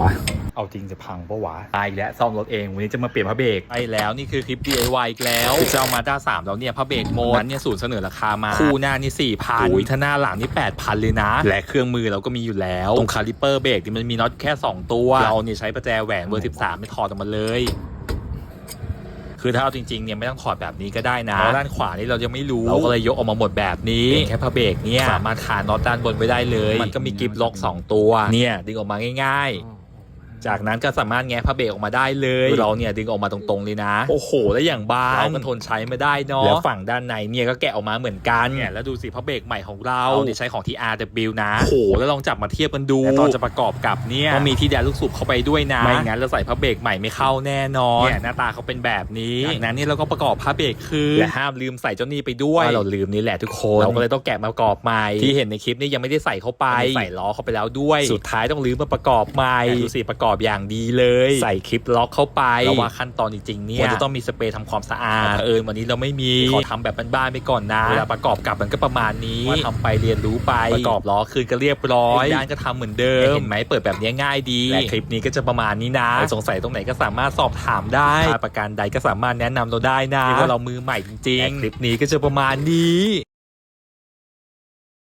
วะ เอาจริงจะพังปะวะตายอีกแล้วซ่อมรถเองวันนี้จะมาเปลี่ยนพระเบรกไปแล้วนี่คือคลิป DIY อีกแล้วคือจะเอามาด้าสามแล้วเนี่ยพระเบรกโมนั้นเนี่ยศูนย์เสนอราคามาคู่หน้านี่สี่พันถ้าหน้าหลังนี่แปดพันเลยนะ และเครื่องมือเราก็มีอยู่แล้ว ตรงคาลิปเปอร์เบรกนี่มันมีน็อตแค่ 2 ตัว เราเนี่ยใช้ประแจแหวนเบอร์13ไม่ถอดออกมาเลยคือถ้าเอาจริงๆเนี่ยไม่ต้องถอดแบบนี้ก็ได้นะเพราะด้านขวานี่เรายังไม่รู้เราก็เลยยกออกมาหมดแบบนี้เป็นแค่พระเบรกเนี่ยสามารถขาน็อตด้านบนไว้ได้เลย มันก็มีกิฟล็อก 2 ตัวเนี่ยดึงออกมาง่าย ๆ จากนั้นก็สามารถแงะพระเบรกออกมาได้เลย เราเนี่ยดึงออกมาตรงๆเลยนะ โอ้โห แล้วอย่างบางเราก็ทนใช้ไม่ได้เนาะแล้วฝั่งด้านในเนี่ยก็แกะออกมาเหมือนกันเนี่ยแล้วดูสิพระเบรกใหม่ของเราเนี่ยใช้ของที่ RW นะโอ้โหแล้วลองจับมาเทียบกันดูแต่ตอนจะประกอบกับเนี่ยก็มีที่แดนลูกสูบเข้าไปด้วยนะไม่งั้นเราใส่พระเบรกใหม่ไม่เข้าแน่นอนเนี่ยหน้าตาเขาเป็นแบบนี้จากนั้นเนี่ยเราก็ประกอบพระเบรกคือและห้ามลืมใส่เจ้านี่ไปด้วยเราลืมนี่แหละทุกคนเราก็เลยต้องแกะมาประกอบใหม่ที่เห็นในคลิปนี่ยังไม่ได้ใส่เข้าไปใส่ล้อเข้าไปแล้วด้วย สุดท้ายต้องลืมมาประกอบใหม่ดูสิประกอบอย่างดีเลย ใส่คลิปล็อกเข้าไปแล้วว่าขั้นตอนจริงๆเนี่ยควรจะต้องมีสเปรย์ทำความสะอาดเออวันนี้เราไม่มีขอทำแบบบ้านๆไปก่อนนะเวลาประกอบกับมันก็ประมาณนี้ว่าทำไปเรียนรู้ไปประกอบล้อคืนก็เรียบร้อยด้านก็ทำเหมือนเดิมเห็นไหมเปิดแบบนี้ง่ายดีและคลิปนี้ก็จะประมาณนี้นะ สงสัยตรงไหนก็สามารถสอบถามได้ถ้าประการใดก็สามารถแนะนำเราได้นะว่าเรามือใหม่จริงๆคลิปนี้ก็จะประมาณนี้